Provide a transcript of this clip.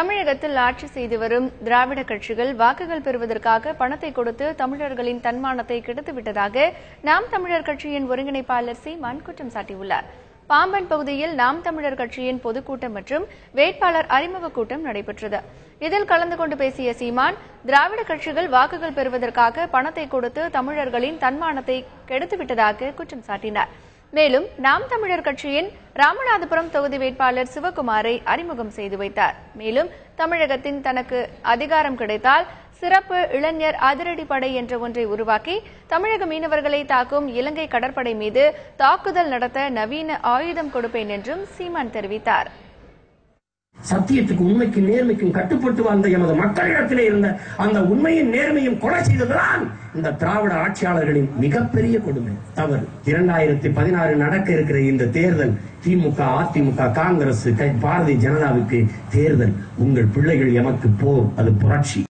தமிழகத்தில் ஆட்சி செய்து வரும் திராவிட கட்சிகள் வாக்குகள் பெறுவதற்காக பணத்தை கொடுத்து தமிழர்களின் தன்மானத்தை கெடுத்துவிட்டதாக நாம் தமிழர் கட்சியின் ஒருங்கிணைப்பாளர் சீமான் குற்றம் சாட்டியுள்ளார். பாம்பன் பகுதியில் நாம் தமிழர் கட்சியின் பொதுக்கூட்டம் மற்றும் வேட்பாளர் அறிமுக கூட்டம் நடைபெற்றது. இதில் கலந்து கொண்டு பேசிய சீமான் திராவிட கட்சிகள் வாக்குகள் பெறுவதற்காக பணத்தை கொடுத்து தமிழர்களின் தன்மானத்தை கெடுத்துவிட்டதாக குற்றம் சாட்டினார். மேலும் நாம் தமிழர் கட்சியின் ராமநாதபுரம் தொகுதி வேட்பாளர் சிவகுமாரை அறிமுகம் செய்து வைத்தார். மேலும் தமிழகத்தின் தனக்கு அதிகாரம் கிடைத்தால் சிறப்பு இளைஞர் அதிரடிப்படை என்ற ஒன்றை உருவாக்கி தமிழக மீனவர்களை தாக்கும் இலங்கை கடற்படை மீது தாக்குதல் நடத்த நவீன ஆயுதம் கொடுப்பேன் என்றும் சீமான் தெரிவித்தார். சத்தியத்துக்கு உண்மைக்கும் நேர்மைக்கும் கட்டுப்பட்டு வாழ்ந்த எமது மக்களிடத்திலே இருந்த அந்த உண்மையும் நேர்மையும் கொலை செய்ததுதான் இந்த திராவிட ஆட்சியாளர்களின் மிகப்பெரிய கொடுமை. தவறு. இரண்டாயிரத்தி பதினாறு நடக்க இருக்கிற இந்த தேர்தல் திமுக அதிமுக காங்கிரஸ் பாரதிய ஜனதாவுக்கு தேர்தல். உங்கள் பிள்ளைகள் எமக்கு போர் அது புரட்சி.